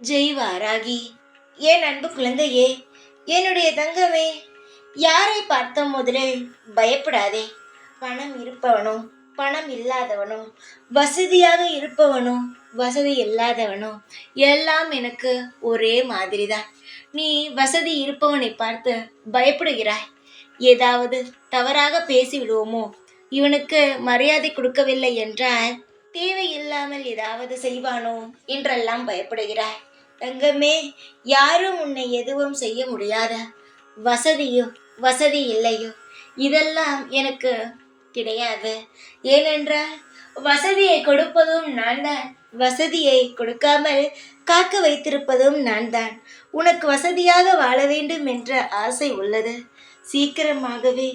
ஜெய் வாராகி என் அன்பு குழந்தையே என்னுடைய தங்கமே யாரை பார்த்த முதலில் பயப்படாதே. பணம் இருப்பவனும் பணம் இல்லாதவனும் வசதியாக இருப்பவனும் வசதி இல்லாதவனும் எல்லாம் எனக்கு ஒரே மாதிரி தான் நீ வசதி இருப்பவனை பார்த்து பயப்படுகிறாய். ஏதாவது தவறாக பேசி விடுவோமோ இவனுக்கு மரியாதை கொடுக்கவில்லை என்றால் தேவையில்லாமல் ஏதாவது செய்வானோ? என்றெல்லாம் பயப்படுகிறாய். தங்கமே யாரும் உன்னை எதுவும் செய்ய முடியாத வசதியோ வசதி இல்லையோ. இதெல்லாம் எனக்கு கிடையாது. ஏனென்றால் வசதியை கொடுப்பதும் நான் தான் வசதியை கொடுக்காமல் காக்க வைத்திருப்பதும் நான் தான் உனக்கு வசதியாக வாழ வேண்டும் என்ற ஆசை உள்ளது. சீக்கிரமாகவே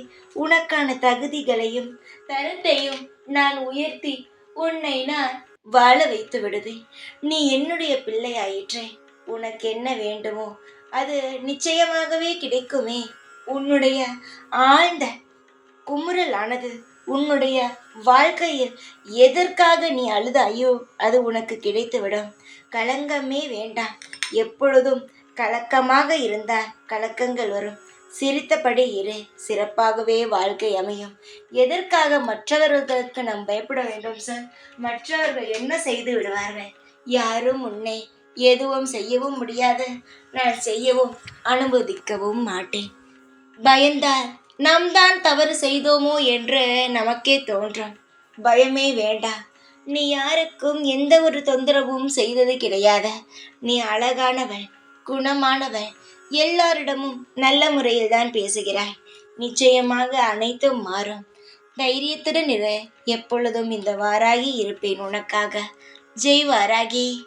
உனக்கான தகுதிகளையும் தரத்தையும் நான் உயர்த்தி உன்னை நான் வாழ வைத்து விடுவேன். நீ என்னுடைய பிள்ளையாயிற்றே. உனக்கு என்ன வேண்டுமோ அது நிச்சயமாகவே கிடைக்குமே. உன்னுடைய ஆழ்ந்த குமுறலானது உன்னுடைய வாழ்க்கையில் எதற்காக நீ அழுதாயோ அது உனக்கு கிடைத்துவிடும். கலங்கமே வேண்டாம். எப்பொழுதும் கலக்கமாக இருந்தால் கலக்கங்கள் வரும். சிரித்தபடி இரு. சிறப்பாகவே வாழ்க்கை அமையும். எதற்காக மற்றவர்களுக்கு நாம் பயப்பட வேண்டும் சார் மற்றவர்கள் என்ன செய்து விடுவார்கள்? யாரும் உன்னை எதுவும் செய்யவும் முடியாது. நான் செய்யவும் அனுமதிக்கவும் மாட்டேன். பயந்தால் நாம் தான் தவறு செய்தோமோ? என்று நமக்கே தோன்றும் பயமே வேண்டாம் நீ யாருக்கும் எந்த ஒரு தொந்தரவும் செய்தது கிடையாது. நீ அழகானவன் குணமானவன் எல்லாரிடமும் நல்ல முறையில் தான் பேசுகிறாய். நிச்சயமாக அனைத்தும் மாறும். தைரியத்துடன் இரு. எப்பொழுதும் இந்த வாராகி இருப்பேன் உனக்காக. ஜெய் வாராகி.